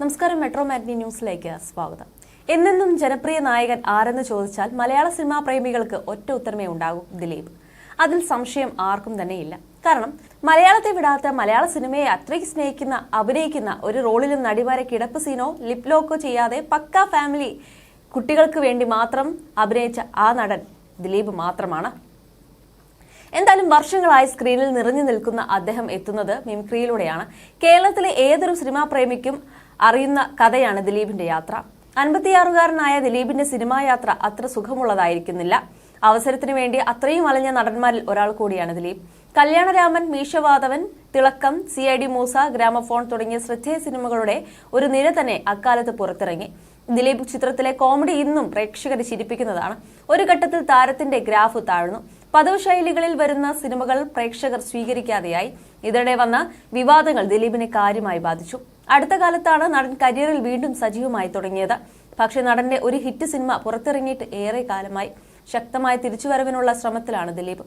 നമസ്കാരം മെട്രോ മാഗ്നി ന്യൂസിലേക്ക് സ്വാഗതം. എന്നെന്നും ജനപ്രിയ നായകൻ ആരെന്ന് ചോദിച്ചാൽ മലയാള സിനിമാ പ്രേമികൾക്ക് ഒറ്റ ഉത്തരമേ ഉണ്ടാകൂ ദിലീപ്. അതിൽ സംശയം ആർക്കും തന്നെയില്ല. കാരണം മലയാളത്തെ വിടാത്ത മലയാള സിനിമയെ അത്രയ്ക്ക് സ്നേഹിക്കുന്ന അഭിനയിക്കുന്ന ഒരു റോളിലും നടിമാരെ കിടപ്പ് സീനോ ലിപ് ലോക്കോ ചെയ്യാതെ പക്ക ഫാമിലി കുട്ടികൾക്ക് വേണ്ടി മാത്രം അഭിനയിച്ച ആ നടൻ ദിലീപ് മാത്രമാണ്. എന്തായാലും വർഷങ്ങളായി സ്ക്രീനിൽ നിറഞ്ഞു നിൽക്കുന്ന അദ്ദേഹം എത്തുന്നത് മിമിക്രിയിലൂടെയാണ്. കേരളത്തിലെ ഏതൊരു സിനിമാ പ്രേമിക്കും അറിയുന്ന കഥയാണ് ദിലീപിന്റെ യാത്ര. അൻപത്തിയാറുകാരനായ ദിലീപിന്റെ സിനിമാ യാത്ര അത്ര സുഖമുള്ളതായിരിക്കുന്നില്ല. അവസരത്തിന് വേണ്ടി അത്രയും അലഞ്ഞ നടന്മാരിൽ ഒരാൾ കൂടിയാണ് Dileep. Kalyanaraman Meesamadhavan Thilakkam C I D Moosa gramophone തുടങ്ങിയ ശ്രദ്ധേയ സിനിമകളുടെ ഒരു നിര തന്നെ അക്കാലത്ത് പുറത്തിറങ്ങി. ദിലീപ് ചിത്രത്തിലെ കോമഡി ഇന്നും പ്രേക്ഷകരെ ചിരിപ്പിക്കുന്നതാണ്. ഒരു ഘട്ടത്തിൽ താരത്തിന്റെ ഗ്രാഫ് താഴ്ന്നു. പതിവ് ശൈലികളിൽ വരുന്ന സിനിമകൾ പ്രേക്ഷകർ സ്വീകരിക്കാതെയായി. ഇതിനിടെ വന്ന വിവാദങ്ങൾ ദിലീപിനെ കാര്യമായി ബാധിച്ചു. അടുത്ത കാലത്താണ് നടൻ കരിയറിൽ വീണ്ടും സജീവമായി തുടങ്ങിയത്. പക്ഷേ നടന്റെ ഒരു ഹിറ്റ് സിനിമ പുറത്തിറങ്ങിയിട്ട് ഏറെ കാലമായി. ശക്തമായ തിരിച്ചുവരവിനുള്ള ശ്രമത്തിലാണ് ദിലീപ്.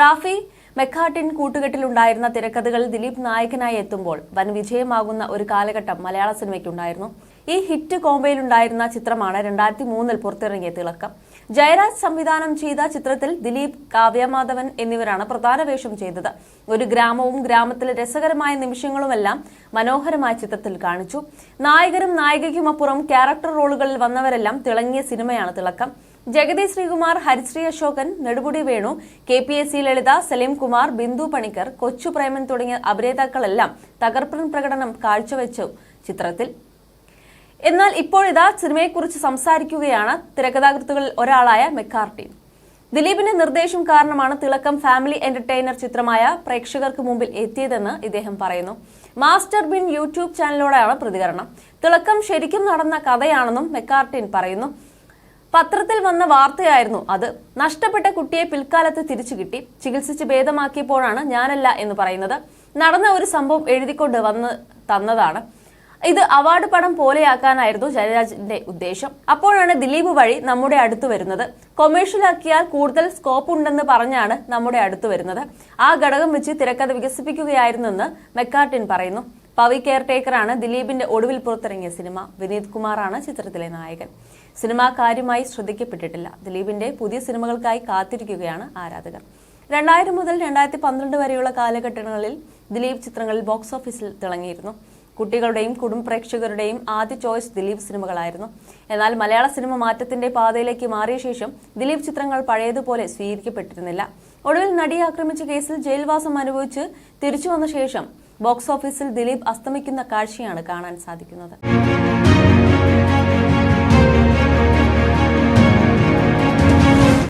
റാഫി മെക്കാട്ടിൻ കൂട്ടുകെട്ടിലുണ്ടായിരുന്ന തിരക്കഥകൾ ദിലീപ് നായകനായി എത്തുമ്പോൾ വൻ വിജയമാകുന്ന ഒരു കാലഘട്ടം മലയാള സിനിമയ്ക്കുണ്ടായിരുന്നു. ഈ ഹിറ്റ് കോമ്പയിലുണ്ടായിരുന്ന ചിത്രമാണ് രണ്ടായിരത്തി മൂന്നിൽ പുറത്തിറങ്ങിയ തിളക്കം. ജയരാജ് സംവിധാനം ചെയ്ത ചിത്രത്തിൽ ദിലീപ് കാവ്യമാധവൻ എന്നിവരാണ് പ്രധാന വേഷം ചെയ്തത്. ഒരു ഗ്രാമവും ഗ്രാമത്തിലെ രസകരമായ നിമിഷങ്ങളുമെല്ലാം മനോഹരമായ ചിത്രത്തിൽ കാണിച്ചു. നായകരും നായികയ്ക്കുമപ്പുറം ക്യാരക്ടർ റോളുകളിൽ വന്നവരെല്ലാം തിളങ്ങിയ സിനിമയാണ് Thilakkam. Jagathy Sreekumar Harisree Ashokan Nedumudi Venu K P S C Lalitha Salim Kumar Bindu Panicker Kochu Preman തുടങ്ങിയ അഭിനേതാക്കളെല്ലാം തകർപ്പൻ പ്രകടനം കാഴ്ചവെച്ചു ചിത്രത്തിൽ. എന്നാൽ ഇപ്പോഴിതാ സിനിമയെക്കുറിച്ച് സംസാരിക്കുകയാണ് തിരക്കഥാകൃത്തുകളിൽ ഒരാളായ മെക്കാർട്ടി. ദിലീപിന്റെ നിർദ്ദേശം കാരണമാണ് തിളക്കം ഫാമിലി എന്റർടൈനർ ചിത്രമായ പ്രേക്ഷകർക്ക് മുമ്പിൽ എത്തിയതെന്ന് ഇദ്ദേഹം പറയുന്നു. മാസ്റ്റർ ബിൻ യൂട്യൂബ് ചാനലോടെയാണ് പ്രതികരണം. തിളക്കം ശരിക്കും നടന്ന കഥയാണെന്നും മെക്കാർട്ടിൻ പറയുന്നു. പത്രത്തിൽ വന്ന വാർത്തയായിരുന്നു അത്. നഷ്ടപ്പെട്ട കുട്ടിയെ പിൽക്കാലത്ത് തിരിച്ചു കിട്ടി. ചികിത്സിച്ച് ഭേദമാക്കിയപ്പോഴാണ് ഞാനല്ല എന്ന് പറയുന്നത്. നടന്ന ഒരു സംഭവം എഴുതിക്കൊണ്ട് വന്ന് തന്നതാണ്. ഇത് അവാർഡ് പടം പോലെയാക്കാനായിരുന്നു ജയരാജിന്റെ ഉദ്ദേശം. അപ്പോഴാണ് ദിലീപ് വഴി നമ്മുടെ അടുത്ത് വരുന്നത്. കൊമേഴ്ഷ്യലാക്കിയാൽ കൂടുതൽ സ്കോപ്പ് ഉണ്ടെന്ന് പറഞ്ഞാണ് നമ്മുടെ അടുത്ത് വരുന്നത്. ആ ഘടകം വെച്ച് തിരക്കഥ വികസിപ്പിക്കുകയായിരുന്നെന്ന് മെക്കാർട്ടിൻ പറയുന്നു. പവി കെയർടേക്കറാണ് ദിലീപിന്റെ ഒടുവിൽ പുറത്തിറങ്ങിയ സിനിമ. വിനീത് കുമാറാണ് ചിത്രത്തിലെ നായകൻ. സിനിമ കാര്യമായി ശ്രദ്ധിക്കപ്പെട്ടിട്ടില്ല. ദിലീപിന്റെ പുതിയ സിനിമകൾക്കായി കാത്തിരിക്കുകയാണ് ആരാധകർ. രണ്ടായിരം മുതൽ രണ്ടായിരത്തി പന്ത്രണ്ട് വരെയുള്ള കാലഘട്ടങ്ങളിൽ ദിലീപ് ചിത്രങ്ങളിൽ ബോക്സ് ഓഫീസിൽ തിളങ്ങിയിരുന്നു. കുട്ടികളുടെയും കുടുംബ പ്രേക്ഷകരുടെയും ആദ്യ ചോയ്സ് ദിലീപ് സിനിമകളായിരുന്നു. എന്നാൽ മലയാള സിനിമ മാറ്റത്തിന്റെ പാതയിലേക്ക് മാറിയ ശേഷം ദിലീപ് ചിത്രങ്ങൾ പഴയതുപോലെ സ്വീകരിക്കപ്പെട്ടിരുന്നില്ല. ഒടുവിൽ നടിയെ ആക്രമിച്ച കേസിൽ ജയിൽവാസം അനുഭവിച്ച് തിരിച്ചു വന്ന ശേഷം ബോക്സ് ഓഫീസിൽ ദിലീപ് അസ്തമിക്കുന്ന കാഴ്ചയാണ് കാണാൻ സാധിക്കുന്നത്.